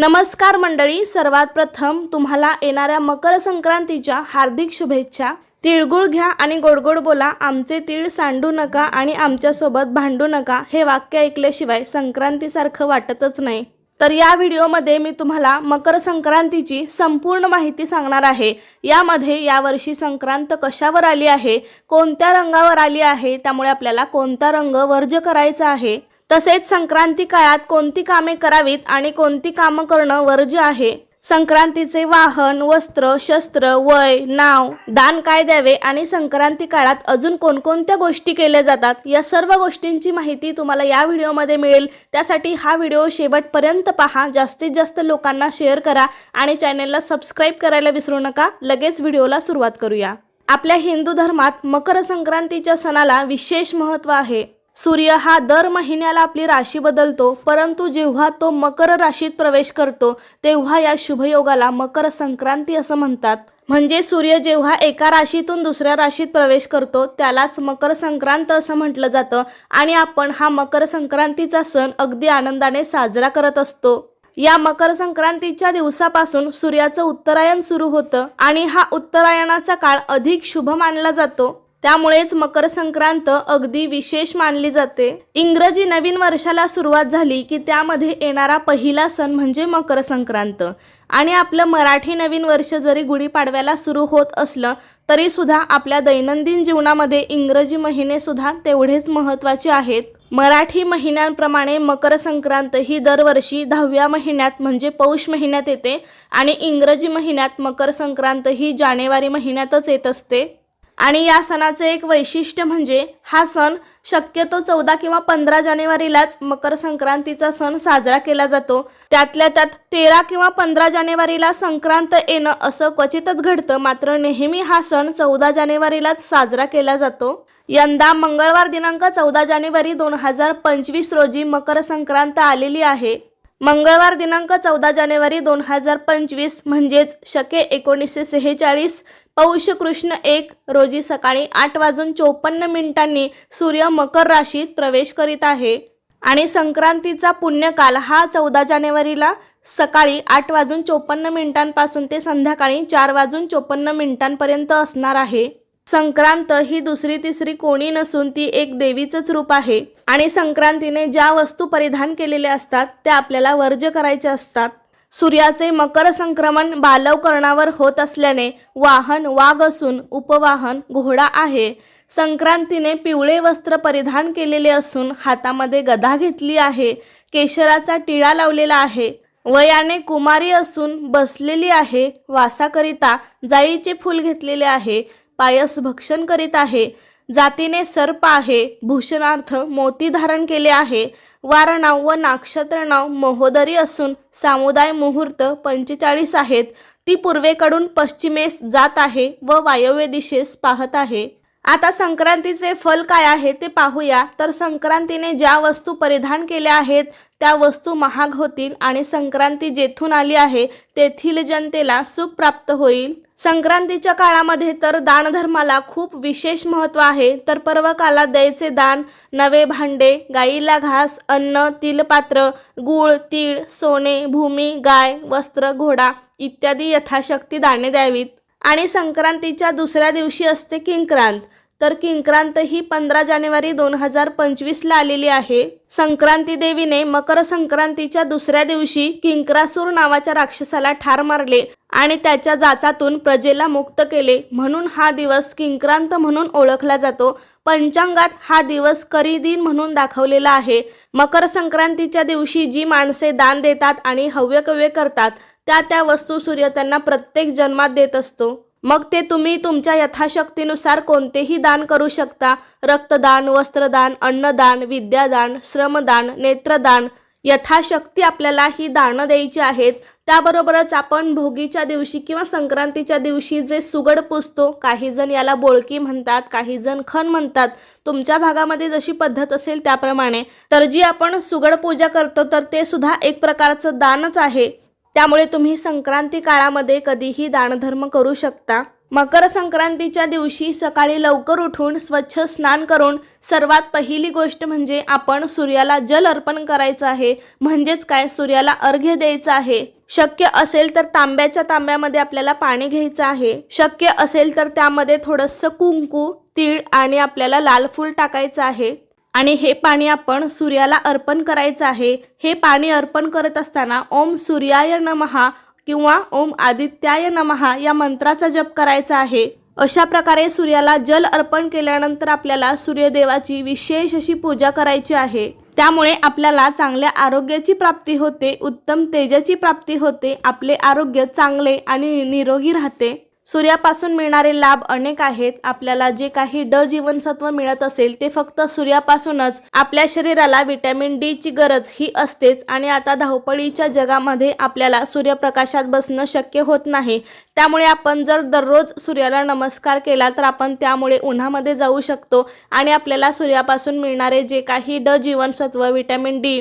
नमस्कार मंडळी सर्वात प्रथम तुम्हाला येणाऱ्या मकर संक्रांतीच्या हार्दिक शुभेच्छा. तिळगुळ घ्या आणि गोडगोड बोला आमचे तीळ सांडू नका आणि आमच्यासोबत भांडू नका हे वाक्य ऐकल्याशिवाय संक्रांतीसारखं वाटतच नाही. तर या व्हिडिओमध्ये मी तुम्हाला मकर संक्रांतीची संपूर्ण माहिती सांगणार आहे. यामध्ये यावर्षी संक्रांत कशावर आली आहे कोणत्या रंगावर आली आहे त्यामुळे आपल्याला कोणता रंग वर्ज करायचा आहे तसेच संक्रांती काळात कोणती कामे करावीत आणि कोणती कामं करणं वर्ज आहे? संक्रांतीचे वाहन वस्त्र शस्त्र वय नाव दान काय द्यावे आणि संक्रांती काळात अजून कोणकोणत्या गोष्टी केल्या जातात? या सर्व गोष्टींची माहिती तुम्हाला या व्हिडिओमध्ये मिळेल. त्यासाठी हा व्हिडिओ शेवटपर्यंत पहा. जास्तीत जास्त लोकांना शेअर करा आणि चॅनेलला सबस्क्राईब करायला विसरू नका. लगेच व्हिडिओला सुरुवात करूया. आपल्या हिंदू धर्मात मकर संक्रांतीच्या सणाला विशेष महत्त्व आहे. सूर्य हा दर महिन्याला आपली राशी बदलतो परंतु जेव्हा तो मकर राशीत प्रवेश करतो तेव्हा या शुभयोगाला मकर संक्रांती असं म्हणतात. म्हणजे सूर्य जेव्हा एका राशीतून दुसऱ्या राशीत प्रवेश करतो त्यालाच मकर संक्रांत असं म्हटलं जातं आणि आपण हा मकर संक्रांतीचा सण अगदी आनंदाने साजरा करत असतो. या मकर संक्रांतीच्या दिवसापासून सूर्याचं उत्तरायण सुरू होतं आणि हा उत्तरायणाचा काळ अधिक शुभ मानला जातो. त्यामुळेच मकर संक्रांत अगदी विशेष मानली जाते. इंग्रजी नवीन वर्षाला सुरुवात झाली की त्यामध्ये येणारा पहिला सण म्हणजे मकर संक्रांत आणि आपलं मराठी नवीन वर्ष जरी गुढीपाडव्याला सुरू होत असलं तरी सुद्धा आपल्या दैनंदिन जीवनामध्ये इंग्रजी महिने सुद्धा तेवढेच महत्त्वाचे आहेत. मराठी महिन्यांप्रमाणे मकर संक्रांत ही दरवर्षी दहाव्या महिन्यात म्हणजे पौष महिन्यात येते आणि इंग्रजी महिन्यात मकर संक्रांत ही जानेवारी महिन्यातच येत असते. आणि या सणाचे एक वैशिष्ट्य म्हणजे हा सण शक्यतो चौदा किंवा पंधरा जानेवारीलाच मकर संक्रांतीचा सण साजरा केला जातो. त्यातल्या त्यात तेरा किंवा पंधरा जानेवारीला संक्रांत येणं असं क्वचितच घडतं मात्र नेहमी हा सण चौदा जानेवारीलाच साजरा केला जातो. यंदा मंगळवार दिनांक चौदा जानेवारी दोन हजार पंचवीस रोजी मकर संक्रांत आलेली आहे. मंगळवार दिनांक चौदा जानेवारी दोन हजार पंचवीस म्हणजेच शके एकोणीसशे सेहेचाळीस पौष कृष्ण एक रोजी सकाळी आठ वाजून चोपन्न मिनिटांनी सूर्य मकर राशीत प्रवेश करीत आहे. आणि संक्रांतीचा पुण्यकाल हा चौदा जानेवारीला सकाळी आठ वाजून चोपन्न मिनिटांपासून ते संध्याकाळी चार वाजून चोपन्न मिनिटांपर्यंत असणार आहे. संक्रांत ही दुसरी तिसरी कोणी नसून ती एक देवीचंच रूप आहे. आणि संक्रांतीने ज्या वस्तू परिधान केलेल्या असतात त्या आपल्याला वर्ज करायच्या असतात. सूर्याचे मकर संक्रमण बालवकर्णावर होत असल्याने वाहन वाघ असून उपवाहन घोडा आहे. संक्रांतीने पिवळे वस्त्र परिधान केलेले असून हातामध्ये गदा घेतली आहे. केशराचा टिळा लावलेला आहे. वयाने कुमारी असून बसलेली आहे. वासाकरिता जाईचे फूल घेतलेले आहे. पायस भक्षण करीत आहे. जातीने सर्प आहे भूषणार्थ मोती धारण केले आहे. वारणाव व नाक्षत्र नाव महोदरी असून सामुदाय मुहूर्त पंचेचाळीस आहेत. ती पूर्वेकडून पश्चिमेस जात आहे व वायव्य दिशेस पाहत आहे. आता संक्रांतीचे फल काय आहे ते पाहूया. तर संक्रांतीने ज्या वस्तू परिधान केल्या आहेत त्या वस्तू महाग होतील आणि संक्रांती जेथून आली आहे तेथील जनतेला सुख प्राप्त होईल. संक्रांतीच्या काळामध्ये तर दानधर्माला खूप विशेष महत्त्व आहे. तर पर्व कालात द्यायचे दान नवे भांडे गाईला घास अन्न तिलपात्र गूळ तीळ सोने भूमी गाय वस्त्र घोडा इत्यादी यथाशक्ती दाणे द्यावीत. आणि संक्रांतीच्या दुसऱ्या दिवशी असते किंक्रांत. तर किंक्रांत ही पंधरा जानेवारी दोन हजार पंचवीसला आलेली आहे. संक्रांती देवीने मकर संक्रांतीच्या दुसऱ्या दिवशी किंक्रासूर नावाच्या राक्षसाला ठार मारले आणि त्याच्या जाचातून प्रजेला मुक्त केले. म्हणून हा दिवस किंक्रांत म्हणून ओळखला जातो. पंचांगात हा दिवस करी दिन म्हणून दाखवलेला आहे. मकर संक्रांतीच्या दिवशी जी माणसे दान देतात आणि हव्यकव्य करतात त्या त्या वस्तू सूर्य त्यांना प्रत्येक जन्मात देत असतो. मग ते तुम्ही तुमच्या यथाशक्तीनुसार कोणतेही दान करू शकता. रक्तदान वस्त्रदान अन्नदान विद्यादान श्रमदान नेत्रदान. यथाशक्ती आपल्याला ही दानं द्यायची आहेत. त्याबरोबरच आपण भोगीच्या दिवशी किंवा संक्रांतीच्या दिवशी जे सुगड पुसतो काही जण याला बोळकी म्हणतात काही जण खण म्हणतात तुमच्या भागामध्ये जशी पद्धत असेल त्याप्रमाणे. तर जी आपण सुगड पूजा करतो तर ते सुद्धा एक प्रकारचं दानच आहे. त्यामुळे तुम्ही संक्रांती काळामध्ये कधीही दानधर्म करू शकता. मकर संक्रांतीच्या दिवशी सकाळी लवकर उठून स्वच्छ स्नान करून सर्वात पहिली गोष्ट म्हणजे आपण सूर्याला जल अर्पण करायचं आहे. म्हणजेच काय? सूर्याला अर्घ्य द्यायचं आहे. शक्य असेल तर तांब्याच्या तांब्यामध्ये आपल्याला पाणी घ्यायचं आहे. शक्य असेल तर त्यामध्ये थोडंसं कुंकू तीळ आणि आपल्याला लाल फूल टाकायचं आहे. आणि हे पाणी आपण सूर्याला अर्पण करायचं आहे. हे पाणी अर्पण करत असताना ओम सूर्याय नमहा किंवा ओम आदित्याय नमहा या मंत्राचा जप करायचा आहे. अशा प्रकारे सूर्याला जल अर्पण केल्यानंतर आपल्याला सूर्यदेवाची विशेष अशी पूजा करायची आहे. त्यामुळे आपल्याला चांगल्या आरोग्याची प्राप्ती होते उत्तम तेजाची प्राप्ती होते आपले आरोग्य चांगले आणि निरोगी राहते. सूर्यापासून मिळणारे लाभ अनेक आहेत. आपल्याला जे काही ड जीवनसत्व मिळत असेल ते फक्त सूर्यापासूनच. आपल्या शरीराला विटॅमिन डी ची गरज ही असतेच आणि आता धावपळीच्या जगामध्ये आपल्याला सूर्यप्रकाशात बसणं शक्य होत नाही. त्यामुळे आपण जर दररोज सूर्याला नमस्कार केला तर आपण त्यामुळे उन्हामध्ये जाऊ शकतो आणि आपल्याला सूर्यापासून मिळणारे जे काही ड जीवनसत्व विटॅमिन डी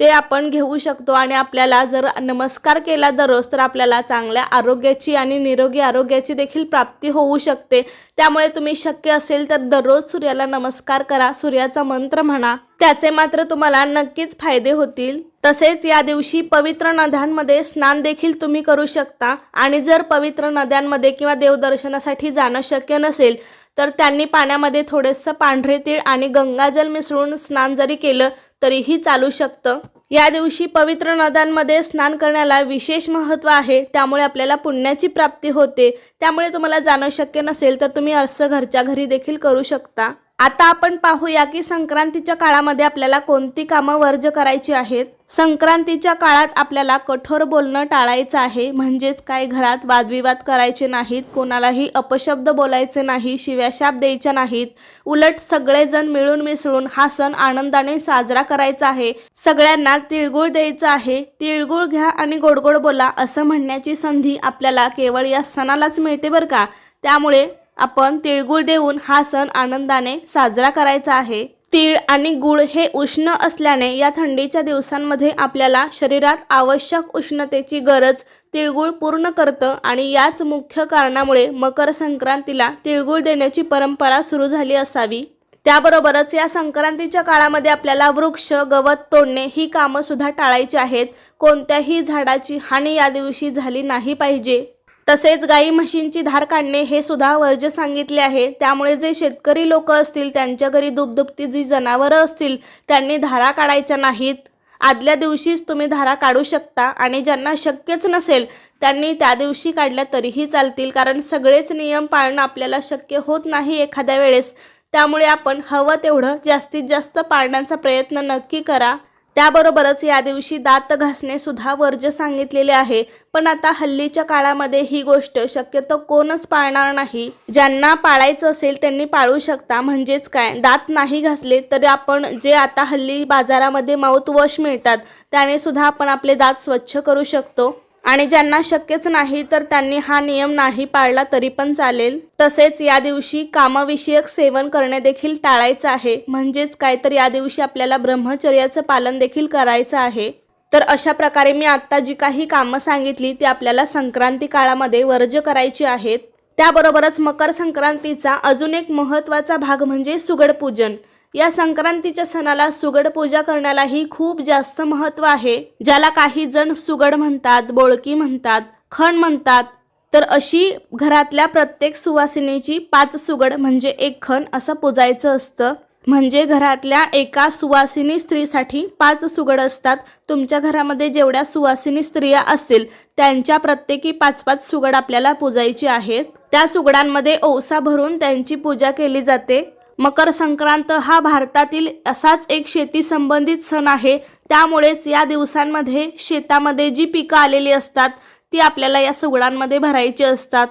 ते आपण घेऊ शकतो आणि आपल्याला जर नमस्कार केला दररोज तर आपल्याला चांगल्या आरोग्याची आणि निरोगी आरोग्याची देखील प्राप्ती होऊ शकते. त्यामुळे तुम्ही शक्य असेल तर दररोज सूर्याला नमस्कार करा. सूर्याचा मंत्र म्हणा त्याचे मात्र तुम्हाला नक्कीच फायदे होतील. तसेच या दिवशी पवित्र नद्यांमध्ये स्नान देखील तुम्ही करू शकता. आणि जर पवित्र नद्यांमध्ये किंवा देवदर्शनासाठी जाणं शक्य नसेल तर त्यांनी पाण्यामध्ये थोडेसं पांढरे तीळ आणि गंगाजल मिसळून स्नान जरी केलं तरीही चालू शकतं. या दिवशी पवित्र नद्यांमध्ये स्नान करण्याला विशेष महत्त्व आहे. त्यामुळे आपल्याला पुण्याची प्राप्ती होते. त्यामुळे तुम्हाला जाणं शक्य नसेल तर तुम्ही असं घरच्या घरी देखील करू शकता. आता आपण पाहूया की संक्रांतीच्या काळामध्ये आपल्याला कोणती कामं वर्ज करायची आहेत? संक्रांतीच्या काळात आपल्याला कठोर बोलणं टाळायचं आहे. म्हणजेच काय घरात वादविवाद करायचे नाहीत कोणालाही अपशब्द बोलायचे नाही शिव्याशाप द्यायच्या नाहीत. उलट सगळेजण मिळून मिसळून हा सण आनंदाने साजरा करायचा आहे. सगळ्यांना तिळगुळ द्यायचा आहे. तिळगुळ घ्या आणि गोडगोड बोला असं म्हणण्याची संधी आपल्याला केवळ या सणालाच मिळते बरं का? त्यामुळे आपण तिळगुळ देऊन हा सण आनंदाने साजरा करायचा आहे. तीळ आणि गुळ हे उष्ण असल्याने या थंडीच्या दिवसांमध्ये आपल्याला शरीरात आवश्यक उष्णतेची गरज तिळगुळ पूर्ण करतं आणि याच मुख्य कारणामुळे मकर संक्रांतीला तिळगुळ देण्याची परंपरा सुरू झाली असावी. त्याबरोबरच या संक्रांतीच्या काळामध्ये आपल्याला वृक्ष गवत तोडणे ही कामंसुद्धा टाळायची आहेत. कोणत्याही झाडाची हानी या दिवशी झाली नाही पाहिजे. तसेच गाई म्हशींची धार काढणे हे सुद्धा वर्ज सांगितले आहे. त्यामुळे जे शेतकरी लोक असतील त्यांच्या घरी दुबदुबती जी जनावरं असतील त्यांनी धारा काढायच्या नाहीत. आदल्या दिवशीच तुम्ही धारा काढू शकता आणि ज्यांना शक्यच नसेल त्यांनी त्या दिवशी काढल्या तरीही चालतील. कारण सगळेच नियम पाळणं आपल्याला शक्य होत नाही एखाद्या वेळेस. त्यामुळे आपण हवं तेवढं जास्तीत जास्त पाळण्याचा प्रयत्न नक्की करा. त्याबरोबरच या दिवशी दात घासणे सुद्धा वर्ज्य सांगितलेले आहे. पण आता हल्लीच्या काळामध्ये ही गोष्ट शक्यतो कोणच पाळणार नाही. ज्यांना पाळायचं असेल त्यांनी पाळू शकता. म्हणजेच काय? दात नाही घासले तरी आपण जे आता हल्ली बाजारामध्ये माउथवॉश मिळतात त्याने सुद्धा आपण आपले दात स्वच्छ करू शकतो. आणि ज्यांना शक्यच नाही तर त्यांनी हा नियम नाही पाळला तरी पण चालेल. तसेच या दिवशी कामविषयक सेवन करणे देखील टाळायचं आहे. म्हणजेच काय तर या दिवशी आपल्याला ब्रह्मचर्याचं पालन देखील करायचं आहे. तर अशा प्रकारे मी आत्ता जी काही कामं सांगितली ती आपल्याला संक्रांती काळामध्ये वर्ज करायची आहेत. त्याबरोबरच मकर संक्रांतीचा अजून एक महत्त्वाचा भाग म्हणजे सुगड पूजन. या संक्रांतीच्या सणाला सुगड पूजा करण्यालाही खूप जास्त महत्त्व आहे. ज्याला काही जण सुगड म्हणतात बोळकी म्हणतात खण म्हणतात तर अशी घरातल्या प्रत्येक सुवासिनीची पाच सुगड म्हणजे एक खण असं पूजायचं असतं. म्हणजे घरातल्या एका सुवासिनी स्त्रीसाठी पाच सुगड असतात. तुमच्या घरामध्ये जेवढ्या सुवासिनी स्त्रिया असतील त्यांच्या प्रत्येकी पाच पाच सुगड आपल्याला पूजायची आहेत. त्या सुगडांमध्ये ओसा भरून त्यांची पूजा केली जाते. मकर संक्रांत हा भारतातील असाच एक शेती संबंधित सण आहे. त्यामुळेच या दिवसांमध्ये शेतामध्ये जी पिकं आलेली असतात ती आपल्याला या सुगडांमध्ये भरायची असतात.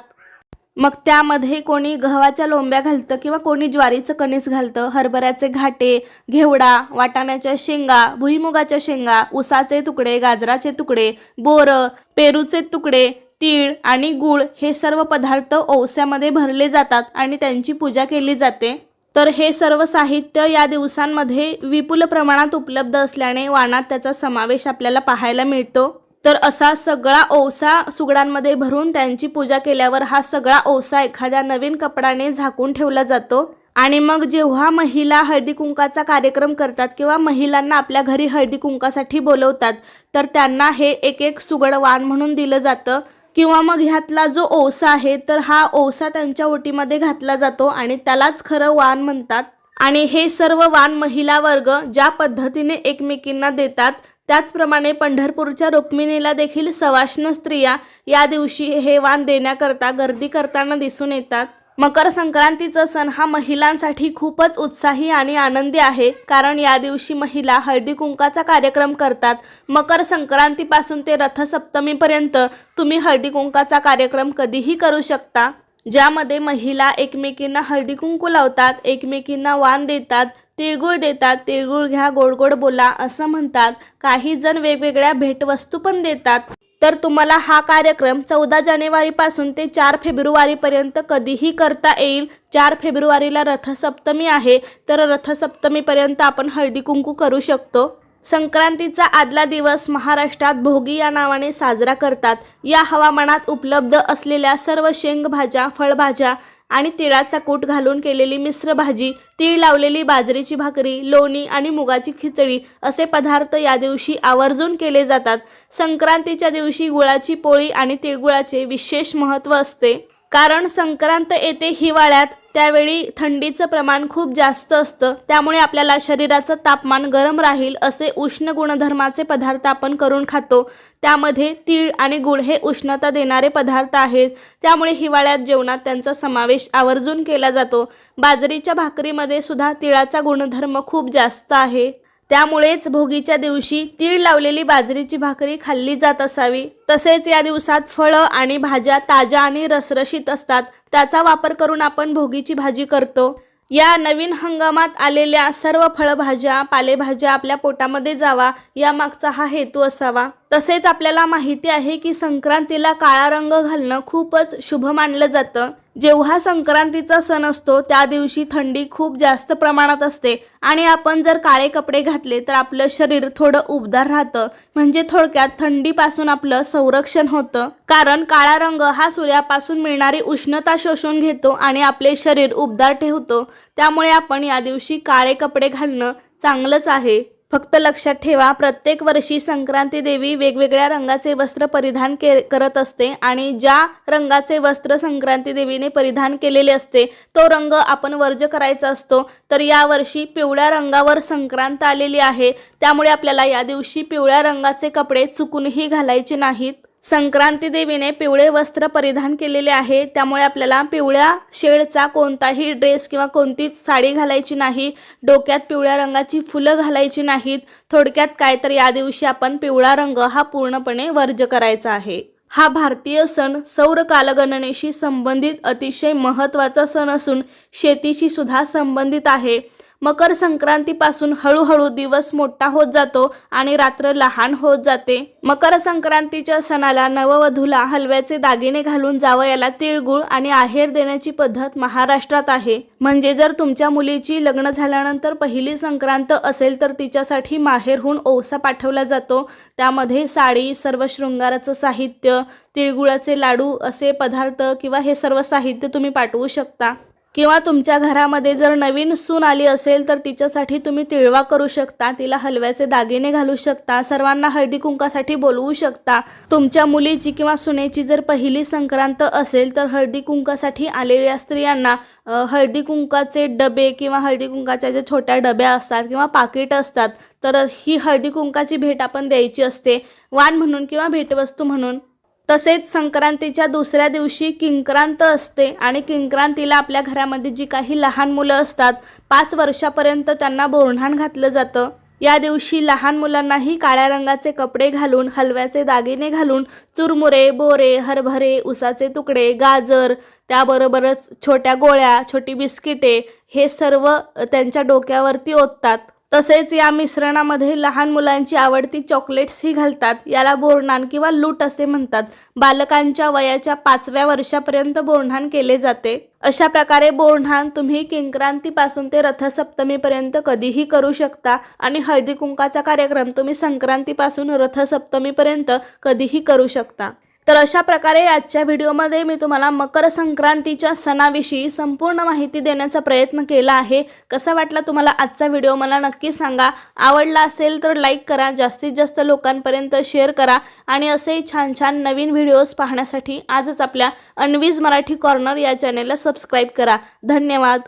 मग त्यामध्ये कोणी गव्हाच्या लोंब्या घालतं किंवा कोणी ज्वारीचं कणीस घालतं. हरभऱ्याचे घाटे घेवडा वाटाण्याच्या शेंगा भुईमुगाच्या शेंगा उसाचे तुकडे गाजराचे तुकडे बोरं पेरूचे तुकडे तीळ आणि गूळ हे सर्व पदार्थ ओवस्यामध्ये भरले जातात आणि त्यांची पूजा केली जाते. तर हे सर्व साहित्य या दिवसांमध्ये विपुल प्रमाणात उपलब्ध असल्याने वाणात त्याचा समावेश आपल्याला पाहायला मिळतो. तर असा सगळा ओसा सुगडांमध्ये भरून त्यांची पूजा केल्यावर हा सगळा ओसा एखाद्या नवीन कपड्याने झाकून ठेवला जातो. आणि मग जेव्हा महिला हळदी कुंकाचा कार्यक्रम करतात किंवा महिलांना आपल्या घरी हळदी कुंकासाठी बोलवतात तर त्यांना हे एक एक सुगड वाण म्हणून दिलं जातं. किंवा मग ह्यातला जो ओसा आहे तर हा ओसा त्यांच्या ओटीमध्ये घातला जातो आणि त्यालाच खरं वाण म्हणतात. आणि हे सर्व वाण महिला वर्ग ज्या पद्धतीने एकमेकींना देतात त्याचप्रमाणे पंढरपूरच्या रुक्मिणीला देखील सवाष्ण स्त्रिया या दिवशी हे वाण देण्याकरता गर्दी करताना दिसून येतात. मकर संक्रांतीचा सण हा महिलांसाठी खूपच उत्साही आणि आनंदी आहे. कारण या दिवशी महिला हळदी कुंकाचा कार्यक्रम करतात. मकर संक्रांतीपासून ते रथसप्तमीपर्यंत तुम्ही हळदी कुंकाचा कार्यक्रम कधीही करू शकता. ज्यामध्ये महिला एकमेकींना हळदी कुंकू लावतात एकमेकींना वाण देतात तिळगुळ देतात तिळगुळ घ्या गोड गोड बोला असं म्हणतात. काही जण वेगवेगळ्या भेटवस्तू पण देतात. तर तुम्हाला हा कार्यक्रम चौदा जानेवारीपासून ते चार फेब्रुवारीपर्यंत कधीही करता येईल. चार फेब्रुवारीला रथसप्तमी आहे. तर रथसप्तमीपर्यंत आपण हळदी कुंकू करू शकतो. संक्रांतीचा आदला दिवस महाराष्ट्रात भोगी या नावाने साजरा करतात. या हवामानात उपलब्ध असलेल्या सर्व शेंगभाज्या फळभाज्या आणि तिळाचा कूट घालून केलेली मिश्र भाजी तीळ लावलेली बाजरीची भाकरी लोणी आणि मुगाची खिचडी असे पदार्थ या दिवशी आवर्जून केले जातात. संक्रांतीच्या दिवशी गुळाची पोळी आणि तिळगुळाचे विशेष महत्त्व असते. कारण संक्रांत येते हिवाळ्यात त्यावेळी थंडीचं प्रमाण खूप जास्त असतं. त्यामुळे आपल्याला शरीराचं तापमान गरम राहील असे उष्ण गुणधर्माचे पदार्थ आपण करून खातो. त्यामध्ये तीळ आणि गुळ हे उष्णता देणारे पदार्थ आहेत. त्यामुळे हिवाळ्यात जेवणात त्यांचा समावेश आवर्जून केला जातो. बाजरीच्या भाकरीमध्ये सुद्धा तिळाचा गुणधर्म खूप जास्त आहे. त्यामुळेच भोगीच्या दिवशी तीळ लावलेली बाजरीची भाकरी खाल्ली जात असावी. तसेच या दिवसात फळं आणि भाज्या ताज्या आणि रसरशीत असतात. त्याचा वापर करून आपण भोगीची भाजी करतो. या नवीन हंगामात आलेल्या सर्व फळभाज्या पालेभाज्या आपल्या पोटामध्ये जावा यामागचा हा हेतू असावा. तसेच आपल्याला माहिती आहे की संक्रांतीला काळा रंग घालणं खूपच शुभ मानलं जातं. जेव्हा संक्रांतीचा सण असतो त्या दिवशी थंडी खूप जास्त प्रमाणात असते. आणि आपण जर काळे कपडे घातले तर आपलं शरीर थोडं उबदार राहतं. म्हणजे थोडक्यात थंडीपासून आपलं संरक्षण होतं. कारण काळा रंग हा सूर्यापासून मिळणारी उष्णता शोषून घेतो आणि आपले शरीर उबदार ठेवतो. त्यामुळे आपण या दिवशी काळे कपडे घालणं चांगलंच आहे. फक्त लक्षात ठेवा प्रत्येक वर्षी संक्रांती देवी वेगवेगळ्या रंगाचे वस्त्र परिधान के करत असते आणि ज्या रंगाचे वस्त्र संक्रांती देवीने परिधान केलेले असते तो रंग आपण वर्ज करायचा असतो. तर यावर्षी पिवळ्या रंगावर संक्रांत आलेली आहे. त्यामुळे आपल्याला या दिवशी पिवळ्या रंगाचे कपडे चुकूनही घालायचे नाहीत. संक्रांती देवीने पिवळे वस्त्र परिधान केलेले आहे. त्यामुळे आपल्याला पिवळ्या शेडचा कोणताही ड्रेस किंवा कोणतीच साडी घालायची नाही. डोक्यात पिवळ्या रंगाची फुलं घालायची नाहीत. थोडक्यात काय तर या दिवशी आपण पिवळा रंग हा पूर्णपणे वर्ज करायचा आहे. हा भारतीय सण सौर कालगणनेशी संबंधित अतिशय महत्त्वाचा सण असून शेतीशी सुद्धा संबंधित आहे. मकर संक्रांतीपासून हळूहळू दिवस मोठा होत जातो आणि रात्र लहान होत जाते. मकर संक्रांतीच्या सणाला नववधूला हलव्याचे दागिने घालून जावयाला तिळगुळ आणि आहेर देण्याची पद्धत महाराष्ट्रात आहे. म्हणजे जर तुमच्या मुलीची लग्न झाल्यानंतर पहिली संक्रांत असेल तर तिच्यासाठी माहेरहून ओसा पाठवला जातो. त्यामध्ये साडी सर्व शृंगाराचं साहित्य तिळगुळाचे लाडू असे पदार्थ किंवा हे सर्व साहित्य तुम्ही पाठवू शकता. किंवा तुमच्या घरामध्ये जर नवीन सून आली असेल तर तिच्यासाठी तुम्ही तिळवा करू शकता तिला हलव्याचे दागिने घालू शकता सर्वांना हळदी कुंकासाठी बोलवू शकता. तुमच्या मुलीची किंवा सुनेची जर पहिली संक्रांत असेल तर हळदी कुंकासाठी आलेल्या स्त्रियांना हळदी कुंकाचे डबे किंवा हळदी कुंकाच्या ज्या छोट्या डब्या असतात किंवा पाकिट असतात तर ही हळदी कुंकाची भेट आपण द्यायची असते. वाण म्हणून किंवा भेटवस्तू म्हणून. तसेच संक्रांतीच्या दुसऱ्या दिवशी किंक्रांत असते आणि किंक्रांतीला आपल्या घरामध्ये जी काही लहान मुलं असतात पाच वर्षापर्यंत त्यांना बोरणान घातलं जातं. या दिवशी लहान मुलांनाही काळ्या रंगाचे कपडे घालून हलव्याचे दागिने घालून चुरमुरे बोरे हरभरे उसाचे तुकडे गाजर त्याबरोबरच छोट्या गोळ्या छोटी बिस्किटे हे सर्व त्यांच्या डोक्यावरती ओततात. तसेच या मिश्रणामध्ये लहान मुलांची आवडती चॉकलेट्सही घालतात. याला बोरणान किंवा लूट असे म्हणतात. बालकांच्या वयाच्या पाचव्या वर्षापर्यंत बोरणान केले जाते. अशा प्रकारे बोरणान तुम्ही किंक्रांतीपासून ते रथसप्तमीपर्यंत कधीही करू शकता आणि हळदी कुंकाचा कार्यक्रम तुम्ही संक्रांतीपासून रथसप्तमीपर्यंत कधीही करू शकता. तर अशा प्रकारे आजच्या व्हिडिओमध्ये मी तुम्हाला मकर संक्रांतीच्या सणाविषयी संपूर्ण माहिती देण्याचा प्रयत्न केला आहे. कसा वाटला तुम्हाला आजचा व्हिडिओ मला नक्की सांगा. आवडला असेल तर लाईक करा जास्तीत जास्त लोकांपर्यंत शेअर करा आणि असे छान छान नवीन व्हिडिओज पाहण्यासाठी आजच आपल्या अनवीज मराठी कॉर्नर या चॅनेलला सबस्क्राईब करा. धन्यवाद.